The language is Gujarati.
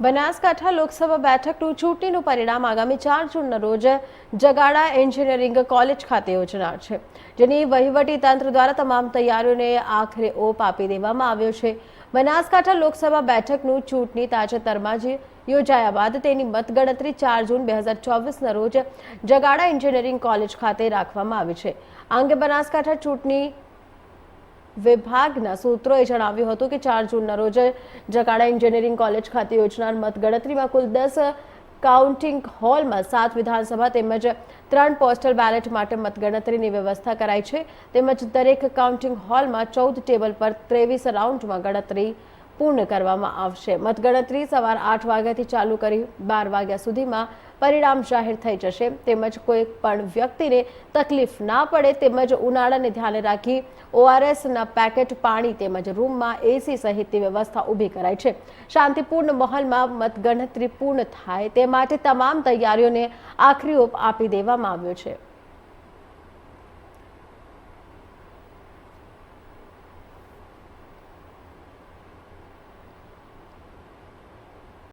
બનાસકાંઠા લોકસભા બેઠકનું ચૂંટણીનું પરિણામ આગામી ચાર જૂનના રોજ જગાડા એન્જિનિયરિંગ કોલેજ ખાતે યોજનાર છે, જેની વહીવટી તંત્ર દ્વારા તમામ તૈયારીઓને આખરે ઓપ આપી દેવામાં આવ્યો છે. બનાસકાંઠા લોકસભા બેઠકનું ચૂંટણી તાજેતરમાં જ યોજાયા બાદ તેની મતગણતરી ચાર જૂન બે હજાર ચોવીસના રોજ જગાડા એન્જિનિયરિંગ કોલેજ ખાતે રાખવામાં આવી છે. આ અંગે બનાસકાંઠા ચૂંટણી વિભાગના સૂત્રોએ જણાવ્યું હતું કે ચાર જૂનના રોજ જકાળા એન્જિનિયરિંગ કોલેજ ખાતે યોજનાર મતગણતરીમાં કુલ દસ કાઉન્ટિંગ હોલમાં સાત વિધાનસભા તેમજ ત્રણ પોસ્ટલ બેલેટ માટે મતગણતરીની વ્યવસ્થા કરાઈ છે. તેમજ દરેક કાઉન્ટિંગ હોલમાં ચૌદ ટેબલ પર ત્રેવીસ રાઉન્ડમાં ગણતરી પૂર્ણ કરવામાં આવશે. મતગણતરી સવાર આઠ વાગ્યાથી ચાલુ કરી બાર વાગ્યા સુધીમાં પરિણામ જાહેર થઈ જશે. તેમજ કોઈ પણ વ્યક્તિને તકલીફ ના પડે તેમજ ઉનાળાને ધ્યાને રાખી ઓઆરએસના પેકેટ, પાણી તેમજ રૂમમાં એસી સહિતની વ્યવસ્થા ઊભી કરાઈ છે. શાંતિપૂર્ણ માહોલમાં મતગણતરી પૂર્ણ થાય તે માટે તમામ તૈયારીઓને આખરી ઓપ આપી દેવામાં આવ્યો છે.